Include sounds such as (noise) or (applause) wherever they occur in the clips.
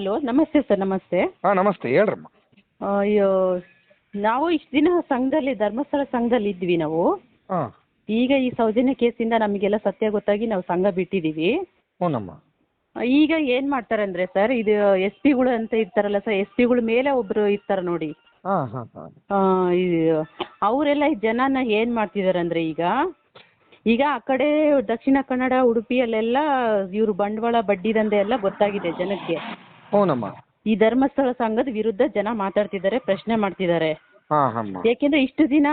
Hello ನಮಸ್ತೆ sir ನಮಸ್ತೆ. ಹಾ ನಮಸ್ತೆ ಹೇಳ್ರಮ್ಮ. ಅಯ್ಯೋ ನಾವು ಇಷ್ಟು ದಿನ ಸಂಘದಲ್ಲಿ ಧರ್ಮಸ್ಥಳ ಸಂಘದಲ್ಲಿ ಇದ್ವಿ ನಾವು. ಹಾಂ. ಈಗ ಈ ಸೌಜನ್ಯ ಕೇಸಿಂದ ನಮಗೆಲ್ಲ ಸತ್ಯ ಗೊತ್ತಾಗಿ ನಾವು ಸಂಘ ಬಿಟ್ಟಿದ್ದೀವಿ ಹ್ಞೂನಮ್ಮ ಈಗ ಏನು ಮಾಡ್ತಾರೆ ಅಂದರೆ ಸರ್ ಇದು ಎಸ್ ಪಿಗಳು ಅಂತ ಇರ್ತಾರಲ್ಲ ಸರ್ ಎಸ್ ಪಿಗಳ ಮೇಲೆ ಒಬ್ರು ಇರ್ತಾರೆ ನೋಡಿ. ಹಾಂ ಹಾಂ ಹಾಂ. ಆ, ಅವರೆಲ್ಲ ಈ ಜನನ ಏನು ಮಾಡ್ತಿದ್ದಾರೆ ಅಂದರೆ ಈಗ ಈಗ ಆ ಕಡೆ ದಕ್ಷಿಣ ಕನ್ನಡ ಉಡುಪಿಯಲ್ಲೆಲ್ಲ ಇವರು ಬಂಡವಾಳ ಬಡ್ಡಿ ದಂಧೆ ಎಲ್ಲ ಗೊತ್ತಾಗಿದೆ ಜನಕ್ಕೆ. ಹ್ಞೂನಮ್ಮ ಈ ಧರ್ಮಸ್ಥಳ ಸಂಘದ ವಿರುದ್ಧ ಜನ ಮಾತಾಡ್ತಿದ್ದಾರೆ ಪ್ರಶ್ನೆ ಮಾಡ್ತಿದ್ದಾರೆ. ಹಾಂ ಯಾಕೆಂದ್ರೆ ಇಷ್ಟು ದಿನ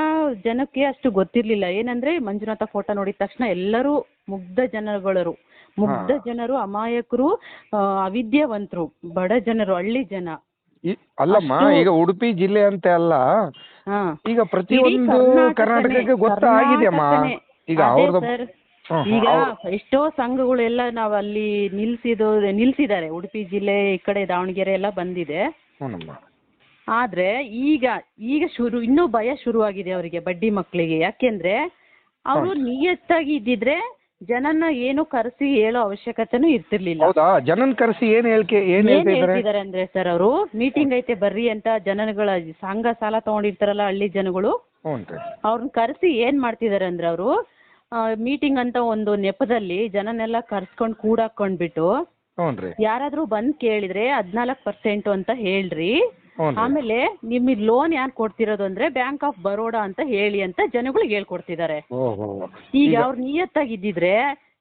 ಜನಕ್ಕೆ ಅಷ್ಟು ಗೊತ್ತಿರ್ಲಿಲ್ಲ. ಏನಂದ್ರೆ ಮಂಜುನಾಥ ಫೋಟೋ ನೋಡಿದ ತಕ್ಷಣ ಎಲ್ಲರೂ ಮುಗ್ಧ ಜನಗಳರು ಮುಗ್ಧ ಜನರು ಅಮಾಯಕರು ಆ, ಅವಿದ್ಯಾವಂತರು ಬಡ ಜನರು ಹಳ್ಳಿ ಜನ. ಈ- ಅಲ್ಲಮ್ಮ ಈಗ ಉಡುಪಿ ಜಿಲ್ಲೆ ಅಂತ ಅಲ್ಲ. ಹಾ. ಈಗ ಪ್ರತಿಯೊಂದು ಕರ್ನಾಟಕನೇ- ಕರ್ನಾಟಕಕ್ಕೆ ಗೊತ್ತಾಗಿದೆಯಮ್ಮ ಕರ್ನಾಟಕನೇ. ಈಗ ಅದೇ ಅವ್ರದ್ದು. ಈಗ ಎಷ್ಟೋ ಸಂಘಗಳೆಲ್ಲ ನಾವು ಅಲ್ಲಿ ನಿಲ್ಸಿದ್ದು ನಿಲ್ಸಿದ್ದಾರೆ ಉಡುಪಿ ಜಿಲ್ಲೆ ಈ ಕಡೆ ದಾವಣಗೆರೆ ಎಲ್ಲ ಬಂದಿದೆ. ಆದ್ರೆ ಈಗ ಈಗ ಶುರು ಇನ್ನೂ ಭಯ ಶುರುವಾಗಿದೆ ಅವರಿಗೆ ಬಡ್ಡಿ ಮಕ್ಕಳಿಗೆ ಯಾಕೆಂದ್ರೆ ಅವರು ನಿಯತ್ತಾಗಿ ಇದ್ದಿದ್ರೆ ಜನನ ಏನು ಕರೆಸಿ ಹೇಳೋ ಅವಶ್ಯಕತೆನೂ ಇರ್ತಿರ್ಲಿಲ್ಲ. ಹೌದಾ? ಜನನ್ ಕರೆಸಿ ಏನ್ ಹೇಳ್ಕೆ ಏನ್ ಏನ್ ಹೇಳ್ತಿದ್ದಾರೆ ಅಂದ್ರೆ ಸರ್ ಅವರು ಮೀಟಿಂಗ್ ಐತೆ ಬರ್ರಿ ಅಂತ ಜನಗಳ ಸಂಘ ಸಾಲ ತಗೊಂಡಿರ್ತಾರಲ್ಲ ಹಳ್ಳಿ ಜನಗಳು. ಅವ್ರನ್ನ ಕರೆಸಿ ಏನ್ ಮಾಡ್ತಿದ್ದಾರೆ ಅಂದ್ರೆ ಅವರು ಮೀಟಿಂಗ್ ಅಂತ ಒಂದು ನೆಪದಲ್ಲಿ ಜನನೆಲ್ಲ ಕರ್ಸ್ಕೊಂಡು ಕೂಡಾಕೊಂಡ್ಬಿಟ್ಟು ಹ್ಞೂ ರೀ ಯಾರಾದ್ರೂ ಬಂದ್ ಕೇಳಿದ್ರೆ ಹದ್ನಾಲ್ಕು ಪರ್ಸೆಂಟ್ ಅಂತ ಹೇಳ್ರಿ. ಹ್ಞೂ ರೀ ಆಮೇಲೆ ನಿಮಗೆ ಲೋನ್ ಯಾರು ಕೊಡ್ತಿರೋದು ಅಂದ್ರೆ ಬ್ಯಾಂಕ್ ಆಫ್ ಬರೋಡಾ ಅಂತ ಹೇಳಿ ಅಂತ ಜನಗಳಿಗೆ ಹೇಳ್ಕೊಡ್ತಿದ್ದಾರೆ. ಓಹೋ. ಈಗ ಅವ್ರು ನಿಯತ್ತಾಗಿ ಇದ್ದಿದ್ರೆ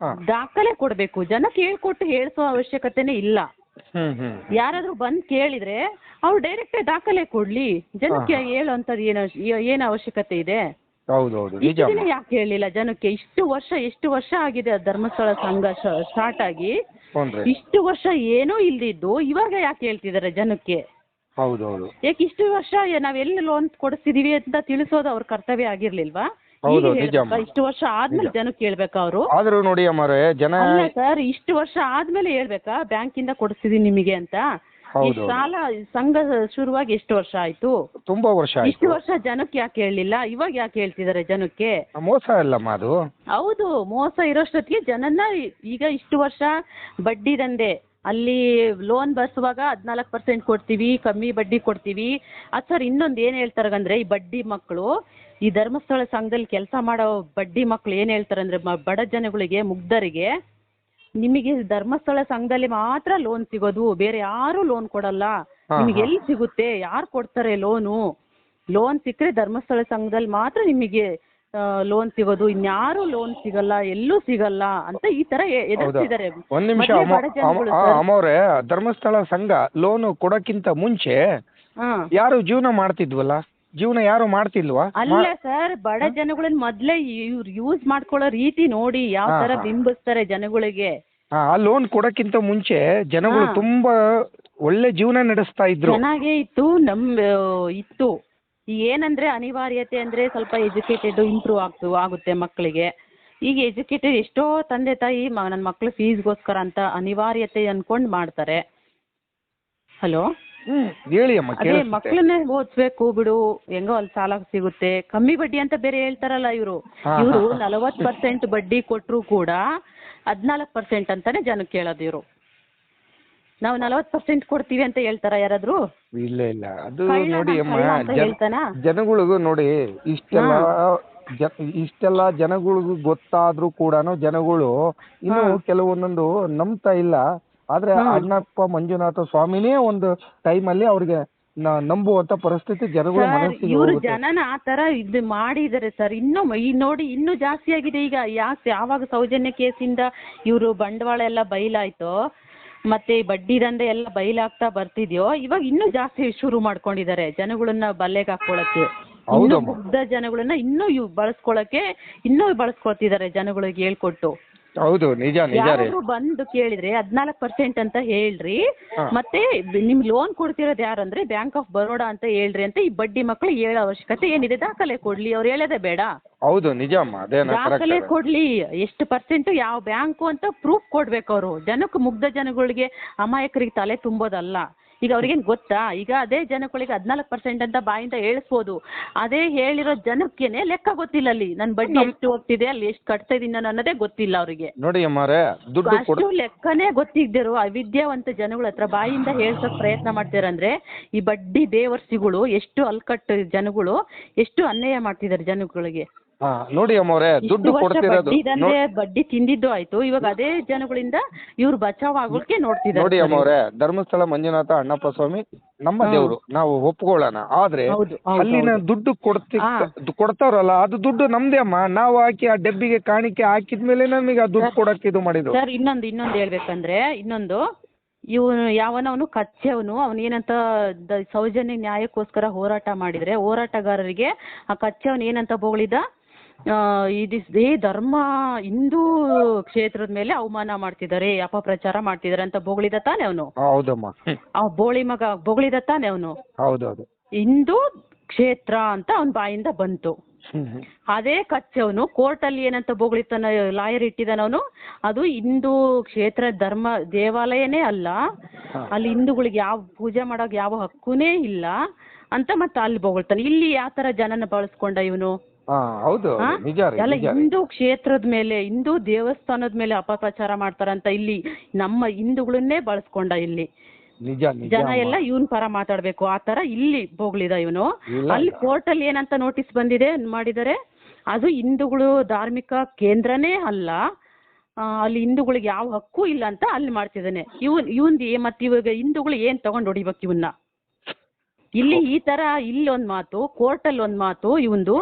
ಹಾ. ದಾಖಲೆ ಕೊಡ್ಬೇಕು. ಜನ ಕೇಳ್ಕೊಟ್ಟು ಹೇಳ್ಸೋ ಅವಶ್ಯಕತೆನೇ ಇಲ್ಲ. ಯಾರಾದ್ರೂ ಬಂದ್ ಕೇಳಿದ್ರೆ ಅವ್ರು ಡೈರೆಕ್ಟ್ ದಾಖಲೆ ಕೊಡ್ಲಿ. ಜನಕ್ಕೆ ಹೇಳೋಂಥದ್ದು ಏನು ಏನು ಅವಶ್ಯಕತೆ ಇದೆ? ಹೌದೌದು ನಿಜ ಇಷ್ಟು ದಿನ ಯಾಕೆ ಹೇಳಿಲ್ಲ ಜನಕ್ಕೆ? ಇಷ್ಟು ವರ್ಷ ಎಷ್ಟು ವರ್ಷ ಆಗಿದೆ ಆ ಧರ್ಮಸ್ಥಳ ಸಂಘ ಸ್ಟಾರ್ಟ್ ಆಗಿ? ಹ್ಞೂ ರೀ ಇಷ್ಟು ವರ್ಷ ಏನೂ ಇಲ್ದಿದ್ದು ಇವಾಗ ಯಾಕೆ ಹೇಳ್ತಿದ್ದಾರೆ ಜನಕ್ಕೆ? ಹೌದೌದು. ಯಾಕೆ ಇಷ್ಟು ವರ್ಷ ನಾವೆಲ್ಲಿ ಲೋನ್ ಕೊಡಿಸ್ತಿದೀವಿ ಅಂತ ತಿಳಿಸೋದು ಅವ್ರ ಕರ್ತವ್ಯ ಆಗಿರ್ಲಿಲ್ವಾ? ಹೌದು, ಈಗ ನಿಜ ಹೇಳ್ಬೇಕಾ? ಅಮ್ಮ. ಇಷ್ಟು ವರ್ಷ ಆದ್ಮೇಲೆ ಜನಕ್ಕೆ ಹೇಳ್ಬೇಕಾ ಅವರು? ಆದ್ರೂ ನೋಡಿ ಅಮ್ಮರೇ ಜನ ಅಲ್ಲ ಸರ್ ಇಷ್ಟು ವರ್ಷ ಆದ್ಮೇಲೆ ಹೇಳ್ಬೇಕಾ? ಬ್ಯಾಂಕಿಂದ ಕೊಡಿಸ್ತಿದೀನಿ ನಿಮಗೆ ಅಂತ? ಈ ಹೌದು ಸಾಲ ಸಂಘ ಶುರುವಾಗಿ ಎಷ್ಟು ವರ್ಷ ಆಯ್ತು? ತುಂಬಾ ವರ್ಷ ಇಷ್ಟು ಆಯ್ತು. ವರ್ಷ ಜನಕ್ಕೆ ಯಾಕೆ ಹೇಳಲಿಲ್ಲ ಇವಾಗ ಯಾಕೆ ಹೇಳ್ತಿದ್ದಾರೆ ಜನಕ್ಕೆ? ಮೋಸ ಅಲ್ಲಮ್ಮ ಅದು. ಹೌದು ಮೋಸ ಇರೋಷ್ಟೊತ್ತಿಗೆ ಜನನ್ನ ಈಗ ಇಷ್ಟು ವರ್ಷ ಬಡ್ಡಿ ದಂಧೆ. ಅಲ್ಲಿ ಲೋನ್ ಬರ್ಸುವಾಗ ಹದಿನಾಲ್ಕು ಪರ್ಸೆಂಟ್ ಕೊಡ್ತೀವಿ ಕಮ್ಮಿ ಬಡ್ಡಿ ಕೊಡ್ತೀವಿ. ಅದು ಸರ್ ಇನ್ನೊಂದು ಏನು ಹೇಳ್ತಾರೆ ಅಂದ್ರೆ ಈ ಬಡ್ಡಿ ಮಕ್ಕಳು ಈ ಧರ್ಮಸ್ಥಳ ಸಂಘದಲ್ಲಿ ಕೆಲಸ ಮಾಡೋ ಬಡ್ಡಿ ಮಕ್ಕಳು ಏನು ಹೇಳ್ತಾರೆ ಅಂದ್ರೆ ಮ- ಬಡ ಜನಗಳಿಗೆ ಮುಗ್ಧರಿಗೆ ನಿಮಗೆ ಧರ್ಮಸ್ಥಳ ಸಂಘದಲ್ಲಿ ಮಾತ್ರ ಲೋನ್ ಸಿಗೋದು ಬೇರೆ ಯಾರು ಲೋನ್ ಕೊಡಲ್ಲ. ನಿಮ್ಗೆ ಎಲ್ಲಿ ಸಿಗುತ್ತೆ? ಯಾರು ಕೊಡ್ತಾರೆ ಲೋನು ಲೋನ್ ಸಿಕ್ಕರೆ ಧರ್ಮಸ್ಥಳ ಸಂಘದಲ್ಲಿ ಮಾತ್ರ ನಿಮಗೆ ಲೋನ್ ಸಿಗೋದು. ಇನ್ಯಾರು ಲೋನ್ ಸಿಗಲ್ಲ ಎಲ್ಲೂ ಸಿಗಲ್ಲ ಅಂತ ಈ ತರ ಎ- ಎದುರಿಸ್ತಿದ್ದಾರೆ ಒಂದ್ ನಿಮಿಷ ಮೊದ್ಲೇ ಅಮ್ಮ ಜನಗಳು ಸರ್. ಅಮ್ಮವ್ರೆ ಧರ್ಮಸ್ಥಳ ಸಂಘ ಲೋನ್ ಕೊಡಕ್ಕಿಂತ ಮುಂಚೆ ಹಾ. ಯಾರು ಜೀವನ ಮಾಡ್ತಿದ್ವಲ್ಲ? ಜೀವನ ಯಾರು ಮಾಡ್ತಿಲ್ವಾ? ಅಲ್ಲ ಸರ್ ಬಡ ಜನಗಳನ್ನ ಮೊದ್ಲೇ ಇವ್ರು ಯೂಸ್ ಮಾಡ್ಕೊಳ್ಳೋ ರೀತಿ ನೋಡಿ ಯಾವ ತರ. ಬಿಂಬಿಸ್ತಾರೆ ಜನಗಳಿಗೆ. ಆ ಲೋನ್ ಕೊಡಕ್ಕಿಂತ ಮುಂಚೆ ಜನಗಳು ಹಾ. ತುಂಬಾ ಒಳ್ಳೆ ಜೀವನ ನಡೆಸ್ತಾ ಇದ್ರು. ಚೆನ್ನಾಗೇ ಇತ್ತು ನಮ್ ಆ, ಇತ್ತು. ಈಗ ಏನಂದ್ರೆ ಅನಿವಾರ್ಯತೆ ಅಂದ್ರೆ ಸ್ವಲ್ಪ ಎಜುಕೇಟೆಡ್ ಇಂಪ್ರೂವ್ ಆಗ್ತು ಆಗುತ್ತೆ ಮಕ್ಕಳಿಗೆ. ಈಗ ಎಜುಕೇಟೆಡ್ ಎಷ್ಟೋ ತಂದೆ ತಾಯಿ ಮ- ನನ್ನ ಮಕ್ಳು ಫೀಸ್ಗೋಸ್ಕರ ಅಂತ ಅನಿವಾರ್ಯತೆ ಅನ್ಕೊಂಡು ಮಾಡ್ತಾರೆ. ಹಲೋ ಹೇಳಿ ಅಮ್ಮ ಅದೇ ಮಕ್ಕಳನ್ನೇ ಓದಿಸ್ಬೇಕು ಬಿಡು ಹೆಂಗೋ ಅಲ್ಲಿ ಸಾಲ ಸಿಗುತ್ತೆ. ಕಮ್ಮಿ ಬಡ್ಡಿ ಅಂತ ಬೇರೆ ಹೇಳ್ತಾರಲ್ಲ ಇವರು. ಇವರು. ನಲವತ್ತು ಪರ್ಸೆಂಟ್ ಬಡ್ಡಿ ಕೊಟ್ಟರು ಕೂಡ ಹದಿನಾಲ್ಕು ಪರ್ಸೆಂಟ್ ಅಂತಾನೆ ಜನಕ್ಕೆ ಹೇಳೋದು ಇವರು. ನಾವು ನಲವತ್ತು ಪರ್ಸೆಂಟ್ ಕೊಡ್ತೀವಿ ಅಂತ ಹೇಳ್ತಾರ ಯಾರಾದ್ರು? ಇಲ್ಲ ಇಲ್ಲ. ಅದು ನೋಡಿ ಅಮ್ಮ? ಜನಗಳಿಗೂ ನೋಡಿ ಇಷ್ಟೆಲ್ಲ ಇಷ್ಟೆಲ್ಲ ಜನಗಳಿಗೂ ಗೊತ್ತಾದ್ರೂ ಕೂಡ ಜನಗಳು ಇನ್ನು. ಕೆಲವೊಂದೊಂದು ನಂಬ್ತಾ ಇಲ್ಲ. ಆದ್ರೆ. ಅಣ್ಣಪ್ಪ ಮಂಜುನಾಥ ಸ್ವಾಮಿನೇ ಒಂದು ಟೈಮಲ್ಲಿ ಅವ್ರಿಗೆ ನ- ನಂಬುವಂತ ಪರಿಸ್ಥಿತಿ ಜನಗಳ ಮನಸ್ಸಿಗೆ ಇವರು ಹೋಗುತ್ತೆ ಜನನ ಆ ತರ ಇದು ಮಾಡಿದ್ದಾರೆ ಸರ್ ಇನ್ನು ಮ- ಈ ನೋಡಿ ಇನ್ನು ಜಾಸ್ತಿ ಆಗಿದೆ ಈಗ ಯಾಕೆ ಯಾವಾಗ ಸೌಜನ್ಯ ಕೇಸಿಂದ ಇವರು ಬಂಡವಾಳ ಎಲ್ಲ ಬಯಲಾಯ್ತೋ ಮತ್ತೆ ಈ ಬಡ್ಡಿ ದಂಧೆ ಎಲ್ಲ ಬೈಲಾಗ್ತಾ ಬರ್ತಿದ್ಯೋ ಇವಾಗ ಇನ್ನೂ ಜಾಸ್ತಿ ಶುರು ಮಾಡ್ಕೊಂಡಿದ್ದಾರೆ ಜನಗಳನ್ನ ಬಲೆಗೆ ಹಾಕೊಳಕ್ಕೆ ಇನ್ನೂ ಹೌದಮ್ಮ. ಮುಗ್ಧ ಜನಗಳನ್ನ ಇನ್ನೂ ಇವ್ ಬಳಸ್ಕೊಳಕ್ಕೆ ಇನ್ನೂ ಬಳಸ್ಕೊಳ್ತಿದ್ದಾರೆ ಜನಗಳಿಗೆ ಹೇಳ್ಕೊಟ್ಟು ಹೌದು ನಿಜ ನಿಜ ರೀ. ಬಂದು ಕೇಳಿದ್ರೆ ಹದಿನಾಲ್ಕು ಪರ್ಸೆಂಟ್ ಅಂತ ಹೇಳ್ರಿ. ಹಾ. ಮತ್ತೆ ನಿಮ್ ಲೋನ್ ಕೊಡ್ತಿರೋದು ಯಾರಂದ್ರೆ ಬ್ಯಾಂಕ್ ಆಫ್ ಬರೋಡಾ ಅಂತ ಹೇಳ್ರಿ ಅಂತ ಈ ಬಡ್ಡಿ ಮಕ್ಕಳು ಹೇಳೋ ಅವಶ್ಯಕತೆ ಏನಿದೆ? ದಾಖಲೆ ಕೊಡ್ಲಿ ಅವ್ರು ಹೇಳೋದೇ ಬೇಡ. ಹೌದು ನಿಜ ಅಮ್ಮ ಅದೇನ ದಾಖಲೆ ಕರೆಕ್ಟ್ ಕೊಡ್ಲಿ ಎಷ್ಟು ಪರ್ಸೆಂಟ್ ಯಾವ ಬ್ಯಾಂಕು ಅಂತ ಪ್ರೂಫ್ ಕೊಡ್ಬೇಕು ಅವರು. ಜನಕ್ಕೆ ಮುಗ್ಧ ಜನಗಳಿಗೆ ಅಮಾಯಕರಿಗೆ ತಲೆ ತುಂಬೋದಲ್ಲ. ಈಗ ಅವ್ರಿಗೇನು ಗೊತ್ತಾ? ಈಗ ಅದೇ ಜನಗಳಿಗೆ ಹದಿನಾಲ್ಕು ಪರ್ಸೆಂಟ್ ಅಂತ ಬಾಯಿಂದ ಹೇಳಿಸ್ಬೋದು. ಅದೇ ಹೇಳಿರೋ ಜನಕ್ಕೇನೆ ಲೆಕ್ಕ ಗೊತ್ತಿಲ್ಲ ಅಲ್ಲಿ. ನನ್ನ ಬಡ್ಡಿ ಎಷ್ಟು ಹೋಗ್ತಿದೆ ಅಲ್ಲಿ ಎಷ್ಟು ಕಟ್ತಾ ಇದೀನಿ ನಾನು ಅನ್ನೋದೇ ಗೊತ್ತಿಲ್ಲ ಅವರಿಗೆ. ನೋಡಿ ಅಮ್ಮಾರೆ ದುಡ್ಡು ಕೊಡ. ಅಷ್ಟು ಲೆಕ್ಕನೇ ಗೊತ್ತಿದ್ದರು ಅವಿದ್ಯಾವಂತ ಜನಗಳ ಹತ್ರ ಬಾಯಿಂದ ಹೇಳ್ಸೋಕ್ ಪ್ರಯತ್ನ ಮಾಡ್ತಾರಂದ್ರೆ ಈ ಬಡ್ಡಿ ಬೇವರ್ಸಿಗಳು ಎಷ್ಟು ಅಲ್ಕಟ್ಟು ಜನಗಳು ಎಷ್ಟು ಅನ್ಯಾಯ ಮಾಡ್ತಿದ್ದಾರೆ ಜನಗಳಿಗೆ. ಹಾ ನೋಡಿ ಅಮ್ಮವ್ರೆ ದುಡ್ಡು ಇಷ್ಟು ವರ್ಷ ಕೊಡ್ತಿರೋದು. ಬಡ್ಡಿ ತಿಂದಿದ್ದು ಆಯ್ತು. ಇವಾಗ ಅದೇ ಜನಗಳಿಂದ ಇವ್ರು ಬಚಾವ್ ಆಗೋಕೆ ನೋಡ್ತಿದ್ದಾರೆ ನೋಡಿ ಅಮ್ಮವ್ರೆ ಧರ್ಮಸ್ಥಳ ಮಂಜುನಾಥ ಅಣ್ಣಪ್ಪ ಸ್ವಾಮಿ ನಮ್ಮ ದೇವ್ರು ದೇವರು ನಾವು ಒಪ್ಕೊಳ್ಳೋಣ. ಆದ್ರೆ ಹೌದು, ಹೌದು, ಅಲ್ಲಿನ ಹೌದು. ದುಡ್ಡು ಕೊಡ್ತಿ ಹಾ. ದು- ಕೊಡ್ತಾರಲ್ಲ ಅದು ದುಡ್ಡು ನಮ್ದೇ ಅಮ್ಮ. ನಾವು ಹಾಕಿ ಆ ಡಬ್ಬಿಗೆ ಕಾಣಿಕೆ ಹಾಕಿದ್ಮೇಲೆ ನಮಗೆ ಆ ದುಡ್ಡು ಕೊಡಕ್ಕೆ ಇದು ಮಾಡಿದ್ರು. ಸರ್ ಇನ್ನೊಂದು ಇನ್ನೊಂದು ಹೇಳ್ಬೇಕಂದ್ರೆ ಇನ್ನೊಂದು ಇವನು ಯಾವನವನು ಕಚ್ಚೆವನು ಅವನು ಏನಂತ ದ- ಸೌಜನ್ಯ ನ್ಯಾಯಕ್ಕೋಸ್ಕರ ಹೋರಾಟ ಮಾಡಿದ್ರೆ ಹೋರಾಟಗಾರರಿಗೆ ಆ ಕಚ್ಚೆವನು ಏನಂತ ಬೋಳಿದ? ಇದಿಸ್ ದೇ ಧರ್ಮ ಹಿಂದೂ ಕ್ಷೇತ್ರದ ಮೇಲೆ ಅವಮಾನ ಮಾಡ್ತಿದ್ದಾರೆ ಅಪಪ್ರಚಾರ ಮಾಡ್ತಿದ್ದಾರೆ ಅಂತ ಬೋಗಳಿದ ತಾನೆ ಅವನು. ಹೌದಮ್ಮ. ಆ ಬೋಳಿ ಮಗ ಬೋಗಳಿದ ತಾನೆ ಅವನು. ಹೌದೌದು. ಹಿಂದೂ ಕ್ಷೇತ್ರ ಅಂತ ಅವನ ಬಾಯಿಂದ ಬಂತು. ಅದೇ ಕಚ್ಚೆ ಅದೇ ಕಚ್ಚವನು ಕೋರ್ಟಲ್ಲಿ ಏನಂತ ಬೋಗಳಿತಾನ ಲಾಯರ್ ಇಟ್ಟಿದ್ದಾನವನು ಅದು ಹಿಂದೂ ಕ್ಷೇತ್ರ ಧರ್ಮ ದೇವಾಲಯನೇ ಅಲ್ಲ. ಅಲ್ಲಿ ಹಿಂದೂಗಳಿಗೆ ಯಾವ ಪೂಜೆ ಮಾಡೋಕೆ ಯಾವ ಹಕ್ಕುನೇ ಇಲ್ಲ ಅಂತ ಮತ್ತೆ ಅಲ್ಲಿ ಬೊಗಳ್ತಾನೆ. ಇಲ್ಲಿ ಯಾವ ತರ ಜನನ ಬಳಸ್ಕೊಂಡ ಇವನು? ಹಾ ಹೌದು ಆ? ನಿಜ ರೀ ಎಲ್ಲ ನಿಜ ರೀ. ಹಿಂದೂ ಕ್ಷೇತ್ರದ ಮೇಲೆ ಹಿಂದೂ ದೇವಸ್ಥಾನದ ಮೇಲೆ ಅಪಪ್ರಚಾರ ಮಾಡ್ತಾರಂತ ಇಲ್ಲಿ ನಮ್ಮ ಹಿಂದೂಗಳನ್ನೇ ಬಳಸ್ಕೊಂಡ ಇಲ್ಲಿ. ನಿಜ ನಿಜ ಜನ ಅಮ್ಮ. ಎಲ್ಲ ಇವನ್ ಪರ ಮಾತಾಡ್ಬೇಕು. ಆ ತರ ಇಲ್ಲಿ ಹೋಗ್ಲಿದ ಇವನು. ಇಲ್ಲ, ಅಲ್ಲಿ ಕೋರ್ಟ್ ಅಲ್ಲಿ ಏನಂತ ನೋಟಿಸ್ ಬಂದಿದೆ ಮಾಡಿದರೆ ಅದು ಹಿಂದೂಗಳು ಧಾರ್ಮಿಕ ಕೇಂದ್ರನೇ ಅಲ್ಲ. ಆ, ಅಲ್ಲಿ ಹಿಂದೂಗಳಿಗೆ ಯಾವ ಹಕ್ಕು ಇಲ್ಲ ಅಂತ ಅಲ್ಲಿ ಮಾಡ್ತಿದ್ದಾನೆ. ಇವನ್ ಇವನ್ ಮತ್ತೆ ಇವಾಗ ಹಿಂದೂಗಳು ಏನ್ ತಗೊಂಡ್ ಹೊಡಿಬೇಕು ಇವನ್ನ? ಇಲ್ಲಿ ಈ ತರ ಇಲ್ಲಿ ಒಂದ್ ಮಾತು ಕೋರ್ಟ್ ಅಲ್ಲಿ ಒಂದ್ ಮಾತು ಇವಂದು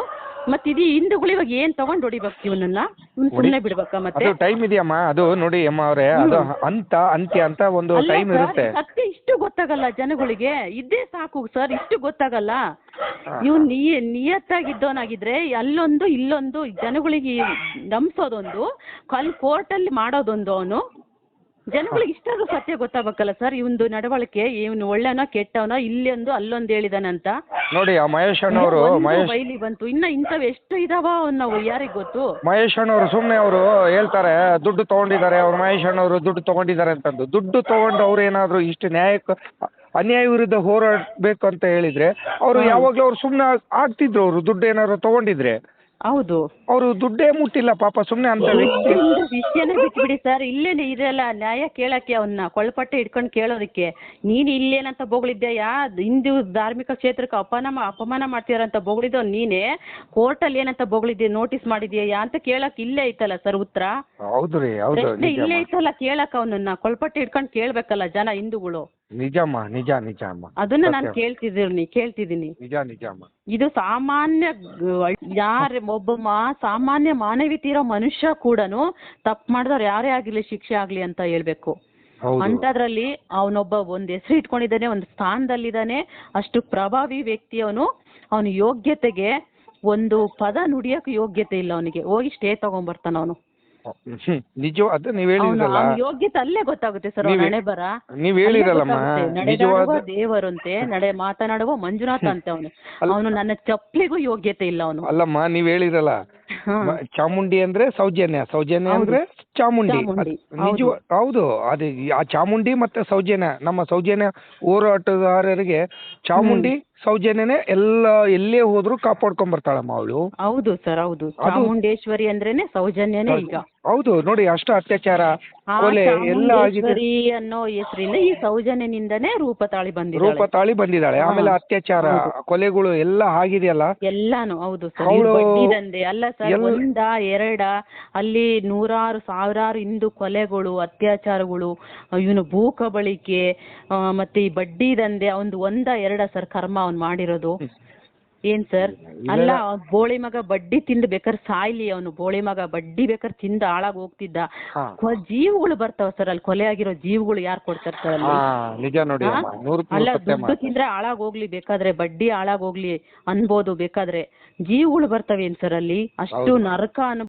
ಮತ್ತೆ ಇದು ಹಿಂದೂಗಳು ಇವಾಗ ಏನ್ ತಗೊಂಡ್ ಹೊಡಿಬೇಕು ಇವನನ್ನ? ಇವ್ನ್ ಸುಮ್ನೆ ಬಿಡ್ಬೇಕಾ ಮತ್ತೆ? ಅದು ಟೈಮ್ ಇದೆಯಮ್ಮ ಅದು ನೋಡಿ ಅಮ್ಮ ಅವ್ರೆ ಅದು ಅಂತ ಅಂತ್ಯ ಅಂತ ಒಂದು ಅಲ್ಲ ಟೈಮ್ ಇರುತ್ತೆ. ಸತ್ಯ ಇಷ್ಟು ಗೊತ್ತಾಗಲ್ಲ ಜನಗಳಿಗೆ. ಇದೇ ಸಾಕು ಸರ್ ಇಷ್ಟು ಗೊತ್ತಾಗಲ್ಲ. ಇವ್ ನಿಯ ನಿಯತ್ತಾಗಿದ್ದವನಾಗಿದ್ರೆ ಅಲ್ಲೊಂದು ಇಲ್ಲೊಂದು ಜನಗಳಿಗೆ ನಂಬಿಸೋದೊಂದು ಅಲ್ಲಿ ಕೋರ್ಟಲ್ಲಿ ಮಾಡೋದೊಂದು ಅವನು. ಜನಗಳಿಗೆ ಇಷ್ಟಾದ್ರೂ ಸತ್ಯ ಗೊತ್ತಾಗಬೇಕಲ್ಲ ಸರ್ ಇವೊಂದು ನಡವಳಿಕೆ ಇವನು ಒಳ್ಳೆನೋ ಕೆಟ್ಟವನ ಇಲ್ಲೊಂದು ಅಲ್ಲೊಂದು ಹೇಳಿದಾನಂತ ನೋಡಿ ಆ ಮಹೇಶ್ ಅಣ್ಣವರು ಮಹೇಶ್ ಬೈಲಿ ಬಂತು. ಇನ್ನ ಇಂಥವ್ ಎಷ್ಟು ಇದಾವ ನಾವು ಯಾರಿಗ್ ಗೊತ್ತು? ಮಹೇಶ್ ಅಣ್ಣವರು ಸುಮ್ಮನೆ ಅವರು ಹೇಳ್ತಾರೆ ದುಡ್ಡು ತಗೊಂಡಿದ್ದಾರೆ ಅವ್ರು ಮಹೇಶ್ ಅಣ್ಣವರು ದುಡ್ಡು ತಗೊಂಡಿದ್ದಾರೆ ಅಂತಂದು. ದುಡ್ಡು ತಗೊಂಡು ಅವ್ರು ಏನಾದ್ರು ಇಷ್ಟು ನ್ಯಾಯಕ್ಕೆ ಅನ್ಯಾಯ ವಿರುದ್ಧ ಹೋರಾಡಬೇಕು ಅಂತ ಹೇಳಿದ್ರೆ ಅವರು ಯಾವಾಗಲೂ ಅವ್ರು ಸುಮ್ಮನೆ ಆಗ್ತಿದ್ರು ಅವರು ದುಡ್ಡು ಏನಾದ್ರು ತಗೊಂಡಿದ್ರೆ. ಹೌದು. ಅವರು ದುಡ್ಡೇ ಮುಟ್ಟಿಲ್ಲ ಪಾಪ ಸುಮ್ಮನೆ ಅಂತ ವ್ಯಕ್ತಿ. ಒಂದು ವಿಷಯನೇ ಬಿಟ್ಬಿಡಿ ಸರ್ ಇಲ್ಲೇನೆ ಇರಲ್ಲ ನ್ಯಾಯ ಕೇಳಕ್ಕೆ ಅವನ್ನ ಕೊಳಪಟ್ಟೆ ಇಟ್ಕೊಂಡು ಕೇಳೋದಕ್ಕೆ. ನೀನು ಇಲ್ಲೇನಂತ ಬೊಗಳಿದ್ಯಾ? ಹಿಂದೂ ಧಾರ್ಮಿಕ ಕ್ಷೇತ್ರಕ್ಕೆ ಅಪಮಾನ ಮಾ- ಅಪಮಾನ ಮಾಡ್ತೀರಂತ ಬೊಗಳಿದ್ದೋ ನೀನೇ? ಕೋರ್ಟಲ್ಲಿ ಏನಂತ ಬೊಗಳಿದ್ಯಾ? ನೋಟಿಸ್ ಮಾಡಿದ್ಯಾ ಅಂತ ಕೇಳಕ್ ಇಲ್ಲೇ ಐತಲ್ಲ ಸರ್ ಉತ್ತರ ಹೌದು ರೀ ಹೌದು ಪ್ರಶ್ನೆ ಇಲ್ಲೇ ಐತಲ್ಲ ಕೇಳಕ್ ಅವನನ್ನ? ಕೊಳ್ಪಟ್ಟೆ ಇಟ್ಕೊಂಡು ಕೇಳ್ಬೇಕಲ್ಲ ಜನ ಹಿಂದೂಗಳು. ನಿಜಮ್ಮ ನಿಜ ನಿಜ ಅಮ್ಮ ಅದನ್ನ ನಾನು ಸತ್ಯ. ಕೇಳ್ತಿದ್ದೀನಿ ಕೇಳ್ತಿದ್ದೀನಿ. ನಿಜ ನಿಜ ಅಮ್ಮ ಇದು ಸಾಮಾನ್ಯ ಯಾರ ಒಬ್ಬ ಮಾ ಸಾಮಾನ್ಯ ಮಾನವೀಯತೆ ಇರೋ ಮನುಷ್ಯ ಕೂಡನು ತಪ್ಪು ಮಾಡಿದವ್ರು ಯಾರೇ ಆಗಿರ್ಲಿ ಶಿಕ್ಷೆ ಆಗ್ಲಿ ಅಂತ ಹೇಳ್ಬೇಕು. ಹೌದು. ಅಂತದ್ರಲ್ಲಿ ಅವನೊಬ್ಬ ಒಂದ್ ಹೆಸರು ಇಟ್ಕೊಂಡಿದ್ದಾನೆ ಒಂದು ಸ್ಥಾನದಲ್ಲಿದ್ದಾನೆ ಅಷ್ಟು ಪ್ರಭಾವಿ ವ್ಯಕ್ತಿ ಅವನು ಅವನ ಯೋಗ್ಯತೆಗೆ ಒಂದು ಪದ ನುಡಿಯಕ್ಕೆ ಯೋಗ್ಯತೆ ಇಲ್ಲ ಅವನಿಗೆ. ಹೋಗಿ ಸ್ಟೇ ತಗೊಂಬರ್ತಾನ ಅವನು. (laughs) ನಿಜ ಅದು ನೀವ್ ಹೇಳಿದ್ರಲ್ಲ. ಅವನ ಯೋಗ್ಯತೆ ಅಲ್ಲೇ ಗೊತ್ತಾಗುತ್ತೆ ಸರ್ ಹಣೆ ಬರ ನೀವ್ ಹೇಳಿರಲ್ಲಮ್ಮ ನಡೆದಾಡುವ ನಿಜವಾದ ದೇವರಂತೆ ನಡೆ ಮಾತನಾಡುವ ಮಂಜುನಾಥ ಅಂತೆ ಅವನು. (laughs) ಅಲ್ಲ- ಅವನು ನನ್ನ ಚಪ್ಪಲಿಗೂ ಯೋಗ್ಯತೆ ಇಲ್ಲ ಅವನು. ಅಲ್ಲಮ್ಮ ನೀವ್ ಹೇಳಿರಲ್ಲ ಮ- ಚಾಮುಂಡಿ ಅಂದ್ರೆ ಸೌಜನ್ಯ ಸೌಜನ್ಯ ಅಂದ್ರೆ ಚಾಮುಂಡಿ. ಚಾಮುಂಡಿ, ನಿಜ ಹೌದು. ಅದೇ ಆ ಚಾಮುಂಡಿ ಮತ್ತೆ ಸೌಜನ್ಯ ನಮ್ಮ ಸೌಜನ್ಯ ಹೋರಾಟಗಾರರಿಗೆ ಚಾಮುಂಡಿ ಸೌಜನ್ಯನೇ ಎಲ್ಲ ಎಲ್ಲೇ ಹೋದ್ರು ಕಾಪಾಡ್ಕೊಂಡ್ ಬರ್ತಾಳಮ್ಮ ಅವಳು. ಹೌದು ಸರ್ ಹೌದು. ಚಾಮುಂಡೇಶ್ವರಿ ಅಂದ್ರೇನೆ ಸೌಜನ್ಯನೇ ಈಗ. ಹೌದು ನೋಡಿ ಅಷ್ಟು ಅತ್ಯಾಚಾರ ಆ ಕೊಲೆ ಎಲ್ಲ ಆಗಿದೆ. ಚಾಮುಂಡೇಶ್ವರಿ ಅನ್ನೋ ಹೆಸರಿಂದ ಈ ಸೌಜನ್ಯನಿಂದನೇ ರೂಪ ತಾಳಿ ರೂಪ ಬಂದಿದ್ದಾಳೆ ತಾಳಿ ಬಂದಿದ್ದಾಳೆ. ಆಮೇಲೆ ಅತ್ಯಾಚಾರ ಕೊಲೆಗಳು ಎಲ್ಲ ಆಗಿದೆಯಲ್ಲ? ಎಲ್ಲಾನು ಹೌದು ಸರ್. ಅವ್ಳು- ಬಡ್ಡಿ ದಂಧೆ ಅಲ್ಲ ಸರ್ ಎಲ್- ಒಂದ ಎರಡ ಅಲ್ಲಿ ನೂರಾರು ಸಾವಿರಾರು ಹಿಂದೂ ಕೊಲೆಗಳು ಅತ್ಯಾಚಾರಗಳು ಇವನು ಭೂ ಕಬಳಿಕೆ ಆ, ಮತ್ತೆ ಈ ಬಡ್ಡಿ ದಂಧೆ ಅವನ್ದು ಒಂದ ಎರಡ ಸರ್ ಕರ್ಮ ಅವ್ನ್ ಮಾಡಿರೋದು. ಏನ್ ಸರ್? ಅಲ್ಲ ಅವ್ನ್ ಬೋಳಿ ಮಗ ಬಡ್ಡಿ ತಿಂದು ಬೇಕಾದ್ರೆ ಸಾಯ್ಲಿ ಅವನು ಬೋಳಿ ಮಗ ಬಡ್ಡಿ ಬೇಕಾದ್ರೆ ತಿಂದು ಹಾಳಾಗ್ ಹೋಗ್ತಿದ್ದ. ಹಾ. ಕೊ- ಜೀವಗಳು ಬರ್ತಾವ ಸರ್ ಅಲ್ಲಿ ಕೊಲೆ ಆಗಿರೋ ಜೀವಗಳು ಯಾರು ಕೊಡ್ತಾರೆ ಸರ್ ಅಲ್ಲಿ? ಹಾ ನಿಜ ನೋಡಿ ಹಾ? ಅಮ್ಮ ನೂರಕ್ಕೆ ಅಲ್ಲ ನೂರು ಸತ್ಯ ದುಡ್ಡು ತಿಂದ್ರೆ ಹಾಳಾಗ್ ಹೋಗ್ಲಿ ಬೇಕಾದ್ರೆ ಬಡ್ಡಿ ಹಾಳಾಗ್ ಹೋಗ್ಲಿ ಅನ್ಬೋದು ಬೇಕಾದ್ರೆ. ಜೀವಗಳು ಬರ್ತವೇನ್ ಸರ್ ಅಲ್ಲಿ? ಅಷ್ಟು ನರಕ ಅನು